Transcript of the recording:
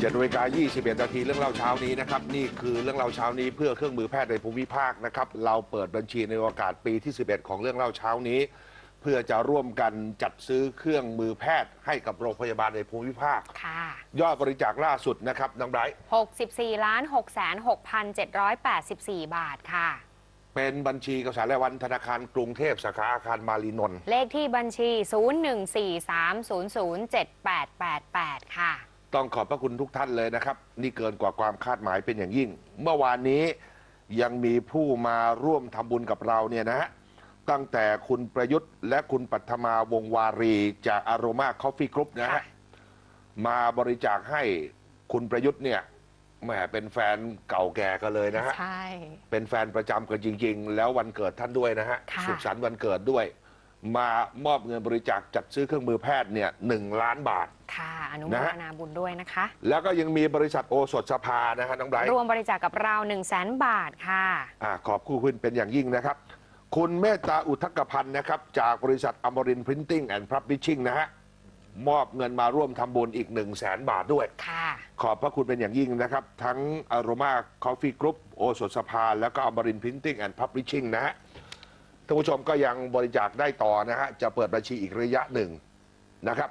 เจ็ดนาฬิกา21นาทีเรื่องเล่าเช้านี้นะครับ นี่คือเรื่องเล่าเช้านี้เพื่อเครื่องมือแพทย์ในภูมิภาคนะครับ เราเปิดบัญชีในโอกาสปีที่ 11 ของเรื่องเล่าเช้านี้ เพื่อจะร่วมกันจัดซื้อเครื่องมือแพทย์ให้กับโรงพยาบาลในภูมิภาค ค่ะ ยอดบริจาคล่าสุดนะครับน้องไบรท์64ล้าน6แสน6,784 บาทค่ะ เป็นบัญชีกษาและวันธนาคารกรุงเทพสาขาอาคารมารีนนท์เลขที่บัญชี 0143007888 ค่ะ ต้องขอบพระคุณทุกท่านเลยนะครับ นี่เกินกว่าความคาดหมายเป็นอย่างยิ่ง เมื่อวานนี้ยังมีผู้มาร่วมทำบุญกับเราเนี่ยนะฮะตั้งแต่คุณประยุทธ์ และคุณปัทมาวงวารีจากอารมาคอฟฟี่กรุ๊ปนะฮะค่ะมาบริจาคให้คุณประยุทธ์เนี่ยแหมเป็นแฟนเก่าแก่กันเลยนะฮะใช่ เป็นแฟนประจำกันจริง ๆ แล้ววันเกิดท่านด้วยนะฮะค่ะ สุขสันต์วันเกิดด้วย มามอบเงินบริจาคจัดซื้อเครื่องมือแพทย์เนี่ยหนึ่งล้านบาท ค่ะ อนุโมนะทฮะนาบุญด้วยนะคะ แล้วก็ยังมีบริษัทโอสถสภานะฮะน้องไบรท์รวมบริจาคกับเรา1 0 0 0 0แบาทค่ะอ่าขอบคุณเป็นอย่างยิ่งนะครับ คุณเมตตาอุทกพันธ์นะครับ จากบริษัทอมรินพรินติ้งแอนด์พับลิชชิ่งนะฮะมอบเงินมาร่วมทำบุญอีก 1 0 0 0 0แสนบาทด้วย ค่ะ ขอบพระคุณเป็นอย่างยิ่งนะครับ ทั้งอารมาคอฟฟี่กรุ๊ปโอสถสภา แล้วก็อมรินพรินติ้งแอนด์พับลิชชิ่งนะฮะท่านผู้ชมก็ยังบริจาคได้ต่อนะฮะจะเปิดบัญชีอีกระยะหนึ่งนะครับ